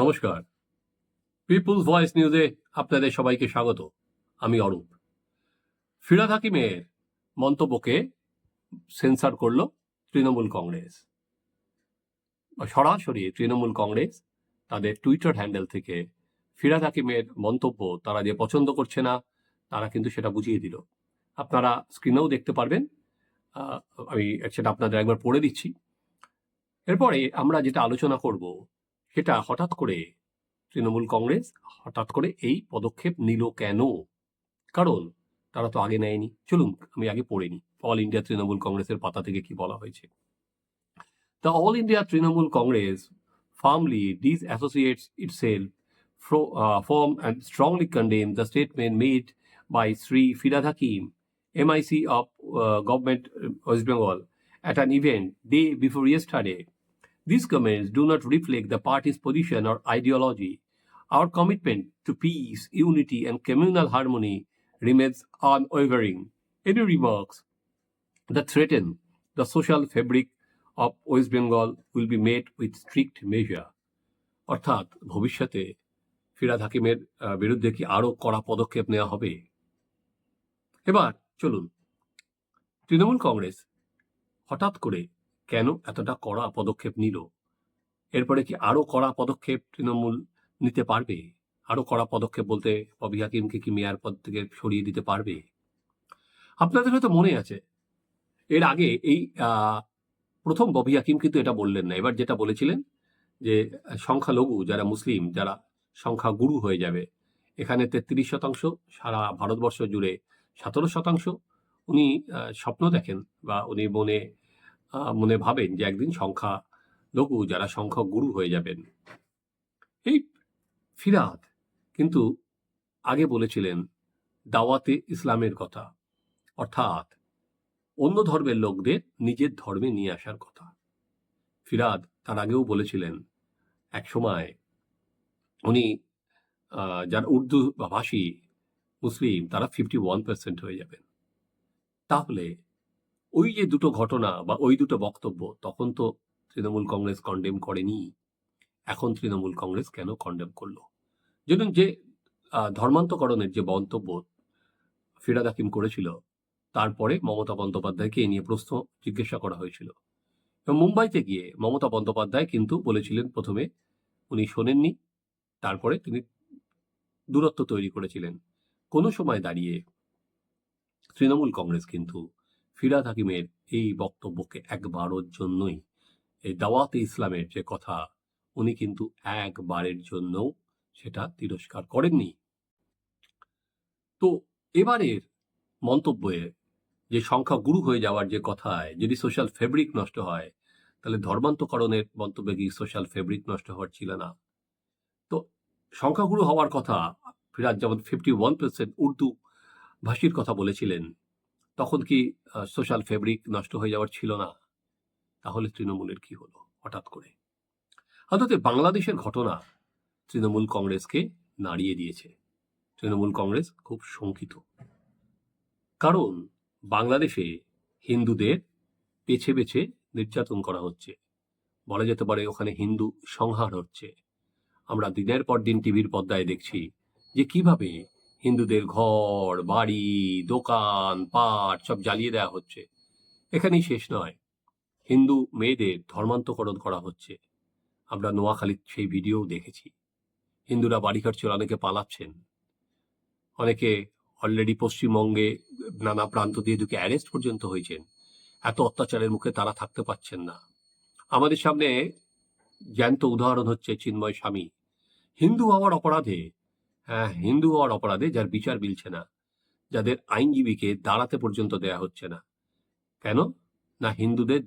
নমস্কার। People's voice নিউজে আপনাদের সবাইকে স্বাগত। আমি অরূপ। ফিরাদ হাকিমের মন্তব্যকে সেন্সার করল তৃণমূল কংগ্রেস। সরাসরি তৃণমূল কংগ্রেস তাদের টুইটার হ্যান্ডেল থেকে ফিরাদ হাকিমের মন্তব্য তারা যে পছন্দ করছে না, তারা কিন্তু সেটা বুঝিয়ে দিল। আপনারা স্ক্রিনেও দেখতে পারবেন। আমি সেটা আপনাদের একবার পড়ে দিচ্ছি। এরপরে আমরা যেটা আলোচনা করব সেটা হঠাৎ করে তৃণমূল কংগ্রেস হঠাৎ করে এই পদক্ষেপ নিল কেন? কারণ তারা তো আগে নেয়নি। চলুন, আমি আগে পড়েনি অল ইন্ডিয়া তৃণমূল কংগ্রেসের পাতা থেকে কি বলা হয়েছে? The all India Trinamool Congress firmly disassociates itself from and strongly condemn the statement made by Shri Firhad Hakim MIC of government West Bengal at an event day before yesterday These comments do not reflect the party's position or ideology. Our commitment to peace, unity, and communal harmony remains unwavering. Any remarks that threaten the social fabric of West Bengal will be met with strict measure. অর্থাৎ ভবিষ্যতে ফিরাদ হাকিমের বিরুদ্ধে কি আরও কড়া পদক্ষেপ নেওয়া হবে এবার চলুন তৃণমূল কংগ্রেস হঠাৎ করে কেন এতটা কড়া পদক্ষেপ নিল? এরপরে কি আরও কড়া পদক্ষেপ তৃণমূল নিতে পারবে? আরও কড়া পদক্ষেপ বলতে ববি হাকিমকে কি মেয়ার পদ থেকে সরিয়ে দিতে পারবে? আপনাদের হয়তো মনে আছে, এর আগে এই প্রথম ববি হাকিম কিন্তু এটা বললেন না। এবার যেটা বলেছিলেন যে, সংখ্যালঘু যারা মুসলিম, যারা সংখ্যা গুরু হয়ে যাবে, এখানে তেত্রিশ শতাংশ, সারা ভারতবর্ষ জুড়ে সতেরো শতাংশ। উনি স্বপ্ন দেখেন বা উনি মনে মনে ভাবেন যে একদিন সংখ্যা লঘু, যারা সংখ্যক গুরু হয়ে যাবেন। এই ফিরাদ কিন্তু আগে বলেছিলেন, দাওয়াতে ইসলামের কথা। অর্থাৎ অন্য ধর্মের লোকদের নিজের ধর্মে নিয়ে আসার কথা। ফিরাদ তার আগেও বলেছিলেন, এক সময় উনি যারা উর্দু ভাষী মুসলিম, তারা ফিফটি ওয়ান পার্সেন্ট হয়ে যাবেন। তাহলে ওই যে দুটো ঘটনা বা ওই দুটো বক্তব্য, তখন তো তৃণমূল কংগ্রেস কন্ডেম করেনি। এখন তৃণমূল কংগ্রেস কেন কন্ডেম করল? যেদিন যে ধর্মান্তকরণের যে মন্তব্য ফিরাদ হাকিম করেছিল, তারপরে মমতা বন্দ্যোপাধ্যায়কে এ নিয়ে প্রশ্ন জিজ্ঞাসা করা হয়েছিল। মুম্বাইতে গিয়ে মমতা বন্দ্যোপাধ্যায় কিন্তু বলেছিলেন প্রথমে উনি শোনেননি, তারপরে তিনি দূরত্ব তৈরি করেছিলেন। কোনো সময় দাঁড়িয়ে তৃণমূল কংগ্রেস কিন্তু ফিরাদ হাকিমের এই বক্তব্যকে একবারের জন্যই, এই দাওয়াতে ইসলামের যে কথা, উনি কিন্তু একবারের জন্যও সেটা তিরস্কার করেননি। তো এবারের মন্তব্যে যে সংখ্যা গুরু হয়ে যাওয়ার যে কথায়, যদি সোশ্যাল ফেব্রিক নষ্ট হয়, তাহলে ধর্মান্তকরণের মন্তব্যে কি সোশ্যাল ফেব্রিক নষ্ট হওয়ার ছিল না? তো সংখ্যাগুরু হওয়ার কথা ফিরাজ যেমন ফিফটি ওয়ান পার্সেন্ট উর্দু ভাষীর কথা বলেছিলেন তখন কি সোশ্যাল ফেব্রিক নষ্ট হয়ে যাওয়ার ছিল না? তাহলে তৃণমূলের কি হলো হঠাৎ করে? অর্থাৎ বাংলাদেশের ঘটনা তৃণমূল কংগ্রেসকে নাড়িয়ে দিয়েছে। তৃণমূল কংগ্রেস খুব শঙ্কিত। কারণ বাংলাদেশে হিন্দুদের বেছে বেছে নির্যাতন করা হচ্ছে। বলা যেতে পারে ওখানে হিন্দু সংহার হচ্ছে। আমরা দিনের পর দিন টিভির পর্দায় দেখছি যে কীভাবে হিন্দুদের ঘর, বাড়ি, দোকান, পাট সব জ্বালিয়ে দেওয়া হচ্ছে। এখানেই শেষ নয়। হিন্দু মেয়েদের ধর্মান্তকরণ করা হচ্ছে। আমরা নোয়াখালীর সেই ভিডিও দেখেছি। হিন্দুরা বাড়ি কাটছে অনেকে পালাচ্ছেন। অনেকে অলরেডি পশ্চিমবঙ্গে নানা প্রান্ত দিয়ে ঢুকে অ্যারেস্ট পর্যন্ত হয়েছেন। এত অত্যাচারের মুখে তারা থাকতে পারছেন না। আমাদের সামনে জ্যান্ত উদাহরণ হচ্ছে চিন্ময় স্বামী। হিন্দু হওয়ার অপরাধে হিন্দু হওয়ার অপরাধে যার বিচার মিলছে না, যাদের আইনজীবীকে দাঁড়াতে পর্যন্ত দেয়া হচ্ছে না। কেন? না হিন্দুদের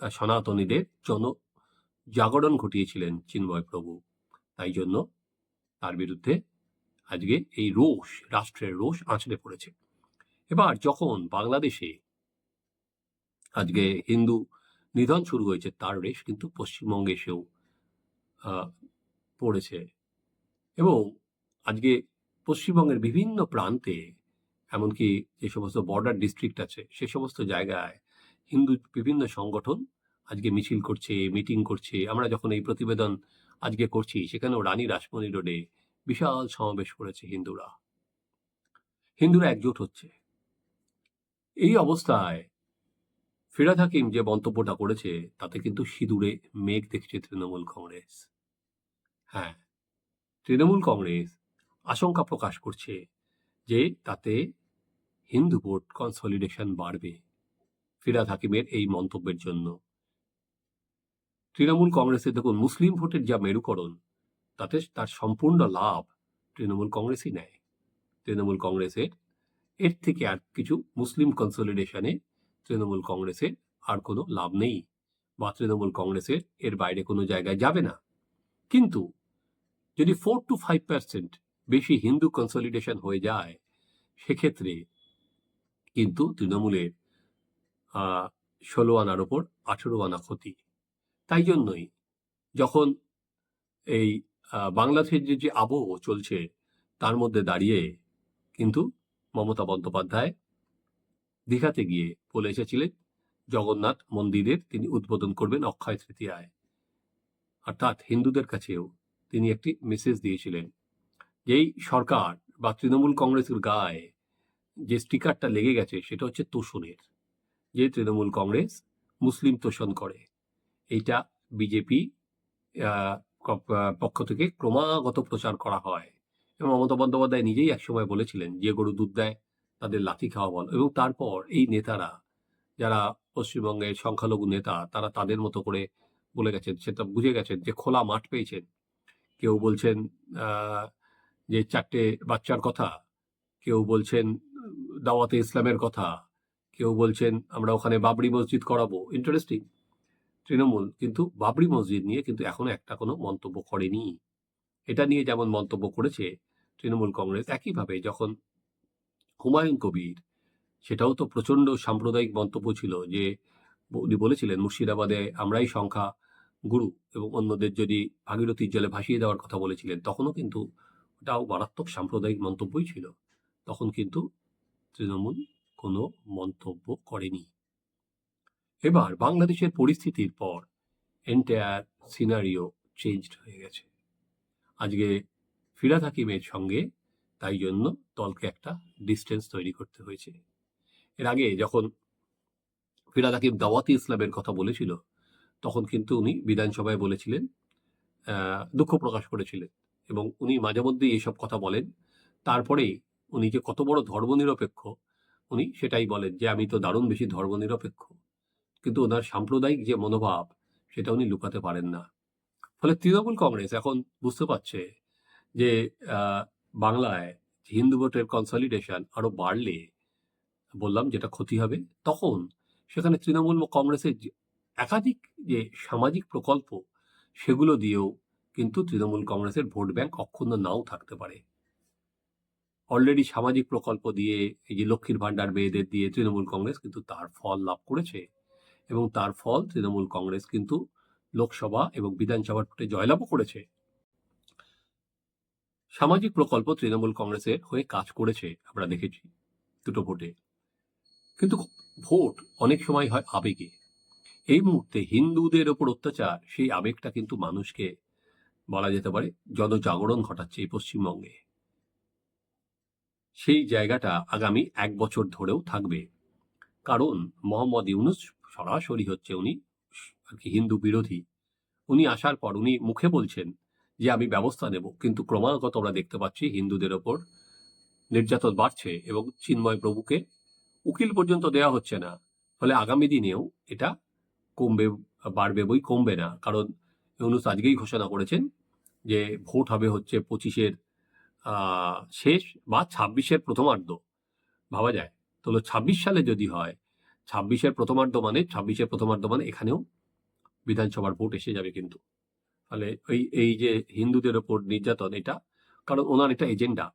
সনাতনীদের জন জাগরণ ঘটিয়েছিলেন চিন্ময় প্রভু। তাই জন্য তার বিরুদ্ধে আজকে এই রোষ, রাষ্ট্রের রোষ আঁচড়ে পড়েছে। এবার যখন বাংলাদেশে আজকে হিন্দু নিধন শুরু হয়েছে, তার রেশ কিন্তু পশ্চিমবঙ্গে এসেও পড়েছে। এবং আজকে পশ্চিমবঙ্গের বিভিন্ন প্রান্তে, এমনকি যে সমস্ত বর্ডার ডিস্ট্রিক্ট আছে, সে সমস্ত জায়গায় হিন্দু বিভিন্ন সংগঠন আজকে মিছিল করছে মিটিং করছে। আমরা যখন এই প্রতিবেদন আজকে করছি, সেখানেও রানী রাসমণি রোডে বিশাল সমাবেশ করেছে হিন্দুরা। হিন্দুরা একজোট হচ্ছে। এই অবস্থায় ফিরাদ হাকিম যে মন্তব্যটা করেছে, তাতে কিন্তু সিঁদুরে মেঘ দেখছে তৃণমূল কংগ্রেস। হ্যাঁ তৃণমূল কংগ্রেস আশঙ্কা প্রকাশ করছে যে তাতে হিন্দু ভোট কনসলিডেশন বাড়বে। ফিরাদ হাকিমের এই মন্তব্যের জন্য। তৃণমূল কংগ্রেসের দেখুন, মুসলিম ভোটের যা মেরুকরণ, তাতে তার সম্পূর্ণ লাভ তৃণমূল কংগ্রেসই নেয়। তৃণমূল কংগ্রেসের, এর থেকে আর কিছু মুসলিম কনসলিডেশনে তৃণমূল কংগ্রেসের আর কোনো লাভ নেই বা তৃণমূল কংগ্রেসের এর বাইরে কোনো জায়গায় যাবে না। কিন্তু যদি ফোর টু ফাইভ পার্সেন্ট বেশি হিন্দু কনসলিডেশন হয়ে যায় সেক্ষেত্রে কিন্তু তৃণমূলের ষোলো আনার ওপর আঠেরো আনা ক্ষতি। তাই জন্যই যখন এই বাংলাদেশের যে আবহ চলছে তার মধ্যে দাঁড়িয়ে কিন্তু মমতা বন্দ্যোপাধ্যায় দীঘাতে গিয়ে বলে এসেছিলেন, জগন্নাথ মন্দিরের তিনি উদ্বোধন করবেন অক্ষয় তৃতীয়ায়। অর্থাৎ হিন্দুদের কাছেও তিনি একটি মেসেজ দিয়েছিলেন যেই সরকার বা তৃণমূল কংগ্রেসের গায়ে যে স্টিকারটা লেগে গেছে, সেটা হচ্ছে তোষণের। যে তৃণমূল কংগ্রেস মুসলিম তোষণ করে, এইটা বিজেপি পক্ষ থেকে ক্রমাগত প্রচার করা হয়। এবং মমতা বন্দ্যোপাধ্যায় নিজেই একসময় বলেছিলেন, যে গরু দুধ দেয়, তাদের লাথি খাওয়া বল। এবং তারপর এই নেতারা, যারা পশ্চিমবঙ্গের সংখ্যালঘু নেতা, তারা তাদের মতো করে বলে গেছেন, সেটা বুঝে গেছেন যে খোলা মাঠ পেয়েছেন। কেউ বলছেন যে চারটে বাচ্চার কথা, কেউ বলছেন, দাওয়াতে ইসলামের কথা, কেউ বলছেন, আমরা ওখানে বাবরি মসজিদ করাবো। ইন্টারেস্টিং তৃণমূল কিন্তু বাবরি মসজিদ নিয়ে কিন্তু এখনও একটা কোনো মন্তব্য করেনি। এটা নিয়ে যেমন মন্তব্য করেছে তৃণমূল কংগ্রেস, একইভাবে যখন হুমায়ুন কবির, সেটাও তো প্রচণ্ড সাম্প্রদায়িক মন্তব্য ছিল যে, উনি বলেছিলেন, মুর্শিদাবাদে আমরাই সংখ্যা গুরু এবং অন্যদের যদি ভাগীরথীর জলে ভাসিয়ে দেওয়ার কথা বলেছিলেন, তখনও কিন্তু ওটাও মারাত্মক সাম্প্রদায়িক মন্তব্যই ছিল। তখন কিন্তু তৃণমূল কোনো মন্তব্য করেনি। এবার বাংলাদেশের পরিস্থিতির পর এন্টায়ার সিনারিও চেঞ্জড হয়ে গেছে। আজকে ফিরাদ হাকিমের সঙ্গে, তাই জন্য দলকে একটা ডিস্টেন্স তৈরি করতে হয়েছে। এর আগে যখন ফিরাদ হাকিম দাওয়াতি ইসলামের কথা বলেছিল, তখন কিন্তু উনি বিধানসভায় বলেছিলেন দুঃখ প্রকাশ করেছিলেন। এবং উনি মাঝে মধ্যেই এসব কথা বলেন। তারপরে উনি যে কত বড় ধর্মনিরপেক্ষ, উনি সেটাই বলেন যে, আমি তো দারুণ বেশি ধর্মনিরপেক্ষ। কিন্তু ওনার সাম্প্রদায়িক যে মনোভাব, সেটা উনি লুকাতে পারেন না। ফলে তৃণমূল কংগ্রেস এখন বুঝতে পারছে যে বাংলায় হিন্দু ভোটের কনসলিডেশন আরও বাড়লে, বললাম যেটা ক্ষতি হবে, তখন সেখানে তৃণমূল কংগ্রেসের একাধিক যে সামাজিক প্রকল্প, সেগুলো দিয়েও কিন্তু তৃণমূল কংগ্রেসের ভোট ব্যাংক অক্ষুণ্ণ নাও থাকতে পারে। অলরেডি সামাজিক প্রকল্প দিয়ে, এই যে লক্ষ্মীর ভাণ্ডার মেয়েদের দিয়ে তৃণমূল কংগ্রেস কিন্তু তার ফল লাভ করেছে। এবং তার ফল তৃণমূল কংগ্রেস কিন্তু লোকসভা এবং বিধানসভার ভোটে জয়লাভও করেছে। সামাজিক প্রকল্প তৃণমূল কংগ্রেসের হয়ে কাজ করেছে, আমরা দেখেছি দুটো ভোটে। কিন্তু ভোট অনেক সময় হয় আবেগে। এই মুহূর্তে হিন্দুদের ওপর অত্যাচার, সেই আবেগটা কিন্তু মানুষকে বলা যেতে পারে জনজাগরণ ঘটাচ্ছে এই পশ্চিমবঙ্গে। সেই জায়গাটা আগামী এক বছর ধরেও থাকবে। কারণ মোহাম্মদ ইউনুস সরাসরি হচ্ছে উনি আর কি হিন্দু বিরোধী। উনি আসার পর উনি মুখে বলছেন যে, আমি ব্যবস্থা নেব। কিন্তু ক্রমাগত আমরা দেখতে পাচ্ছি হিন্দুদের ওপর নির্যাতন বাড়ছে এবং চিন্ময় প্রভুকে উকিল পর্যন্ত দেওয়া হচ্ছে না। ফলে আগামী দিনেও এটা কমবে, বাড়বে বই কমবে না। কারণ ইউনুস আজকেই ঘোষণা করেছেন যে ভোট হবে হচ্ছে পঁচিশের শেষ বা ছাব্বিশের প্রথমার্ধ। ভাবা যায়। তো ছাব্বিশ সালে যদি হয়, ছাব্বিশের প্রথমার্ধ মানে ছাব্বিশের প্রথমার্ধ মানে এখানেও বিধানসভার ভোট এসে যাবে কিন্তু। ফলে এই এই যে হিন্দুদের ওপর নির্যাতন এটা, কারণ ওনার এটা এজেন্ডা।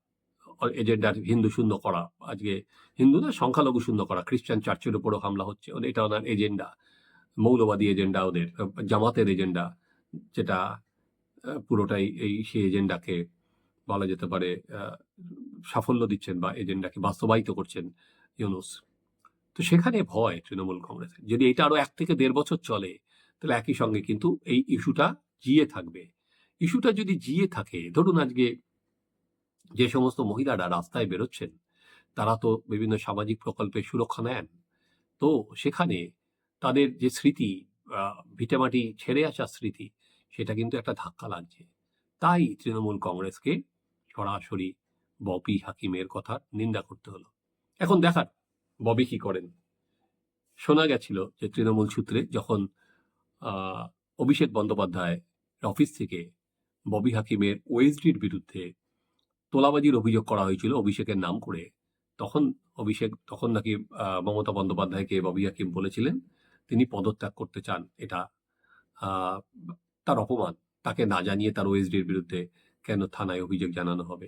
এজেন্ডার হিন্দু শূন্য করা, আজকে হিন্দুদের সংখ্যালঘু শূন্য করা, খ্রিস্টান চার্চের উপরও হামলা হচ্ছে। এটা ওনার এজেন্ডা, মৌলবাদী এজেন্ডা ওদের, জামাতের এজেন্ডা, যেটা পুরোটাই এই সেই এজেন্ডাকে বলা যেতে পারে সাফল্য দিচ্ছেন বা এজেন্ডাকে বাস্তবায়িত করছেন ইউনুস। তো সেখানে ভয় তৃণমূল কংগ্রেসের। যদি এটা আরও এক থেকে দেড় বছর চলে, তাহলে একই সঙ্গে কিন্তু এই ইস্যুটা জিয়ে থাকবে। ইস্যুটা যদি জিয়ে থাকে, ধরুন আজকে যে সমস্ত মহিলারা রাস্তায় বেরোচ্ছেন, তারা তো বিভিন্ন সামাজিক প্রকল্পের সুরক্ষা নেন। তো সেখানে তাদের যে স্মৃতি ভিটেমাটি ছেড়ে আসা স্মৃতি সেটা কিন্তু একটা ধাক্কা লাগছে। তাই তৃণমূল কংগ্রেসকে সরাসরি ববি হাকিমের কথা নিন্দা করতে হলো। এখন দেখার, ববি কি করেন? শোনা গেছিল যে তৃণমূল সূত্রে যখন অভিষেক বন্দ্যোপাধ্যায় অফিস থেকে ববি হাকিমের ওএসডির বিরুদ্ধে তোলাবাজির অভিযোগ করা হয়েছিল অভিষেকের নাম করে, তখন অভিষেক, তখন নাকি মমতা বন্দ্যোপাধ্যায়কে ববি হাকিম বলেছিলেন, তিনি পদত্যাগ করতে চান। এটা তার অপমান, তাকে না জানিয়ে তার ওএসডির বিরুদ্ধে কেন থানায় অভিযোগ জানানো হবে?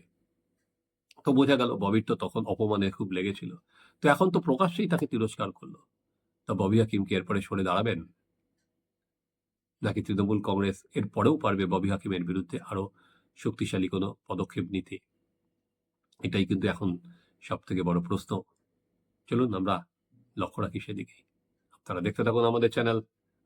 তো বোঝা গেল ববির তো তখন অপমানে খুব লেগেছিল। তো এখন তো প্রকাশ্যেই তাকে তিরস্কার করল। তা ববি হাকিম কি এরপরে সরে দাঁড়াবেন? নাকি তৃণমূল কংগ্রেস এর পরেও পারবে ববি হাকিমের বিরুদ্ধে আরও শক্তিশালী কোনো পদক্ষেপ নিতে? এটাই কিন্তু এখন সব থেকে বড় প্রশ্ন। চলুন আমরা লক্ষ্য রাখি সেদিকে আপনারা দেখতে থাকুন আমাদের চ্যানেল